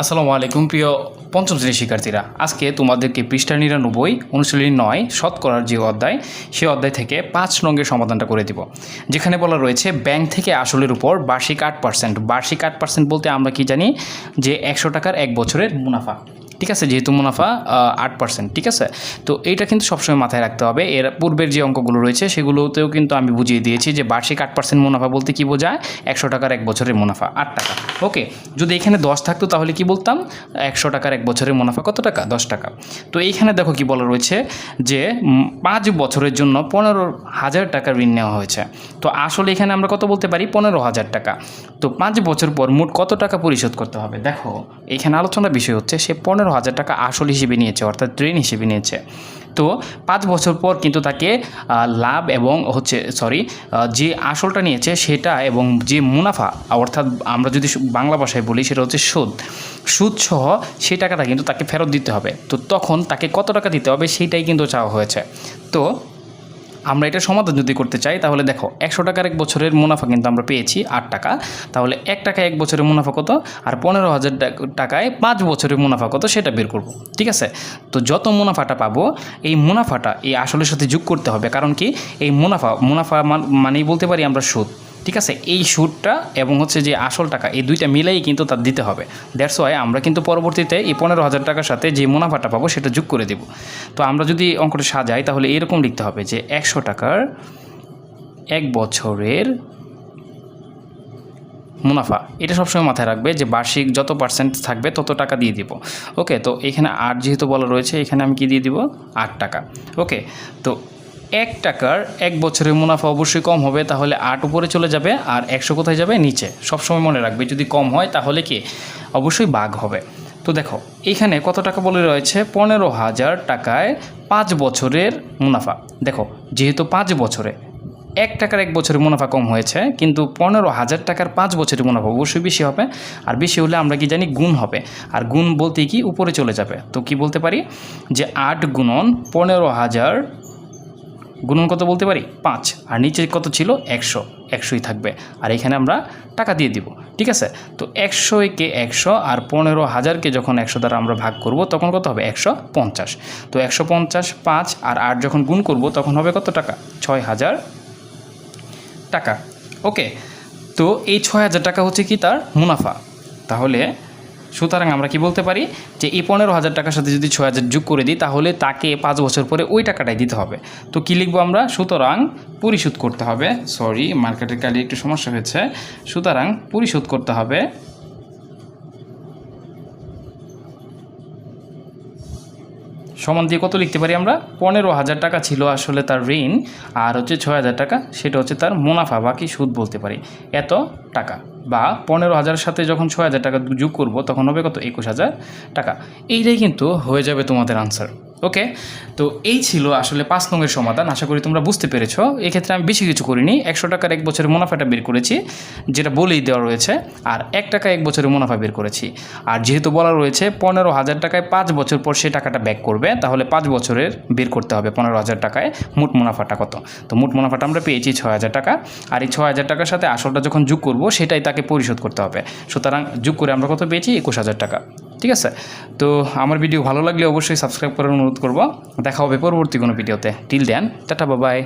আসসালামু আলাইকুম, প্রিয় পঞ্চম শ্রেণির শিক্ষার্থীরা। আজকে তোমাদেরকে পৃষ্ঠা নিরানব্বই, অনুশীলনী নয়, শতকরার যে অধ্যায় সেই অধ্যায় থেকে পাঁচ নঙ্গের সমাধানটা করে দিব। যেখানে বলা রয়েছে, ব্যাংক থেকে আসলের উপর বার্ষিক আট পার্সেন্ট বার্ষিক আট পার্সেন্ট বলতে আমরা কি জানি? যে একশো টাকার এক বছরের মুনাফা। ঠিক আছে? যেহেতু মুনাফা আট পার্সেন্ট ঠিক আছে? তো এইটা কিন্তু সবসময় মাথায় রাখতে হবে। এর পূর্বের যে অঙ্কগুলো রয়েছে, সেগুলোতেও কিন্তু আমি বুঝিয়ে দিয়েছি যে বার্ষিক আট পার্সেন্ট মুনাফা বলতে কি বোঝায়? একশো টাকার এক বছরের মুনাফা, আট টাকা। ওকে, যদি এখানে দশ থাকতো তাহলে কি বলতাম? একশো টাকার এক বছরের মুনাফা কত টাকা? দশ টাকা। তো এইখানে দেখো কি বলা রয়েছে যে পাঁচ বছরের জন্য পনেরো হাজার টাকা ঋণ নেওয়া হয়েছে। তো আসলে এখানে আমরা কত বলতে পারি? পনেরো হাজার টাকা। তো পাঁচ বছর পর মোট কত টাকা পরিশোধ করতে হবে? দেখো, এখানে আলোচনার বিষয় হচ্ছে সে পনেরো হাজার টাকা আসল হিসেবে নিয়েছে, অর্থাৎ ঋণ হিসেবে নিয়েছে। তো পাঁচ বছর পর কিন্তু তাকে লাভ এবং হচ্ছে সরি যে আসলটা নিয়েছে সেটা এবং যে মুনাফা, অর্থাৎ আমরা যদি বাংলা ভাষায় বলি সেটা হচ্ছে সুদ। সুদ সহ সেই টাকাটা কিন্তু তাকে ফেরত দিতে হবে। তো তখন তাকে কত টাকা দিতে হবে সেইটাই কিন্তু চাওয়া হয়েছে। তো আমরা এটা সমাধান যদি করতে চাই, তাহলে দেখো, একশো টাকার এক বছরের মুনাফা কিন্তু আমরা পেয়েছি আট টাকা। তাহলে এক টাকায় এক বছরের মুনাফা কত? আর পনেরো হাজার টাকায় পাঁচ বছরের মুনাফা কত? সেটা বের করব, ঠিক আছে? তো যত মুনাফাটা পাবো, এই মুনাফাটা এই আসলের সাথে যোগ করতে হবে। কারণ কি? এই মুনাফা মুনাফা মান- মানেই বলতে পারি আমরা সুদ। ঠিক আছে? এই সুদটা এবং হচ্ছে যে আসল টাকা, এই দুইটা মিলাই কিন্তু তার দিতে হবে। দ্যাটস ওয়াই আমরা কিন্তু পরবর্তীতে এই পনেরো হাজার টাকার সাথে যে মুনাফাটা পাবো সেটা যোগ করে দেব। তো আমরা যদি অঙ্কটা সাজাই, তাহলে এরকম লিখতে হবে যে একশো টাকার এক বছরের মুনাফা, এটা সবসময় মাথায় রাখবে যে বার্ষিক যত পার্সেন্ট থাকবে তত টাকা দিয়ে দিব। ওকে তো এখানে আট যেহেতু বলা রয়েছে, এখানে আমি কি দিয়ে দিব? আট টাকা। ওকে তো এক টাকার এক বছরের মুনাফা অবশ্যই কম হবে, তাহলে আট উপরে চলে যাবে আর একশো কোথায় যাবে? নিচে। সবসময় মনে রাখবে, যদি কম হয় তাহলে কি? অবশ্যই বাঘ হবে। তো দেখো এইখানে কত টাকা বলে রয়েছে? পনেরো হাজার টাকায় পাঁচ বছরের মুনাফা। দেখো, যেহেতু পাঁচ বছরে, এক টাকার এক বছরের মুনাফা কম হয়েছে, কিন্তু পনেরো হাজার টাকার পাঁচ বছরের মুনাফা অবশ্যই বেশি হবে। আর বেশি হলে আমরা কি জানি? গুণ হবে। আর গুণ বলতে কি? উপরে চলে যাবে। তো কি বলতে পারি? যে আট গুণন পনেরো হাজার গুণন কত বলতে পারি? পাঁচ। আর নিচে কত ছিল? একশো। একশোই থাকবে। আর এখানে আমরা টাকা দিয়ে দিব। ঠিক আছে? তো একশো একে একশো আর পনেরো হাজারকে যখন একশো দ্বারা আমরা ভাগ করব, তখন কত হবে? একশো পঞ্চাশ। তো একশো পঞ্চাশ, পাঁচ আর আট যখন গুণ করব, তখন হবে কত টাকা? ছয় হাজার টাকা। ওকে? তো এই ছয় হাজার টাকা হচ্ছে কি তার? মুনাফা। তাহলে সুতরাং আমরা কি বলতে পারি যে এই পনেরো হাজার টাকার সাথে যদি ছয় হাজার যোগ করে দিই, তাহলে তাকে পাঁচ বছর পরে ওই টাকাটাই দিতে হবে। তো কী লিখব আমরা? সুতরাং পরিশোধ করতে হবে। সরি মার্কেটের কালি একটু সমস্যা হয়েছে। সুতরাং পরিশোধ করতে হবে সমান দিয়ে কত লিখতে পারি আমরা? পনেরো হাজার টাকা ছিল আসলে তার ঋণ, আর হচ্ছে ছয় হাজার টাকা, সেটা হচ্ছে তার মুনাফা, বাকি সুদ বলতে পারি। এত টাকা। বা পনেরো হাজারের সাথে যখন ছয় হাজার টাকা যোগ করব, তখন হবে কত? একুশ হাজার টাকা। এইটাই কিন্তু হয়ে যাবে তোমাদের আনসার ওকে তো এই ছিল আসলে পাঁচ নঙের সমাধান। আশা করি তোমরা বুঝতে পেরেছ। এক্ষেত্রে আমি বেশি কিছু করিনি। একশো টাকার এক বছরের মুনাফাটা বের করেছি, যেটা বলেই দেওয়া রয়েছে। আর এক টাকা এক বছরের মুনাফা বের করেছি। আর যেহেতু বলা রয়েছে পনেরো হাজার টাকায় পাঁচ বছর পর সে টাকাটা ব্যাক করবে, তাহলে পাঁচ বছরের বের করতে হবে পনেরো হাজার টাকায় মোট মুনাফাটা কত? তো মোট মুনাফাটা আমরা পেয়েছি ছয় হাজার টাকা। আর এই ছয় হাজার টাকার সাথে আসলটা যখন যোগ করব, সেটাই তাকে পরিশোধ করতে হবে। সুতরাং যোগ করে আমরা কত পেয়েছি? একুশ হাজার টাকা। ঠিক আছে? তো আমার ভিডিও ভালো লাগলে অবশ্যই সাবস্ক্রাইব করার অনুরোধ করব। দেখা হবে পরবর্তী কোনো ভিডিওতে টিল দেন টাটা বাবাই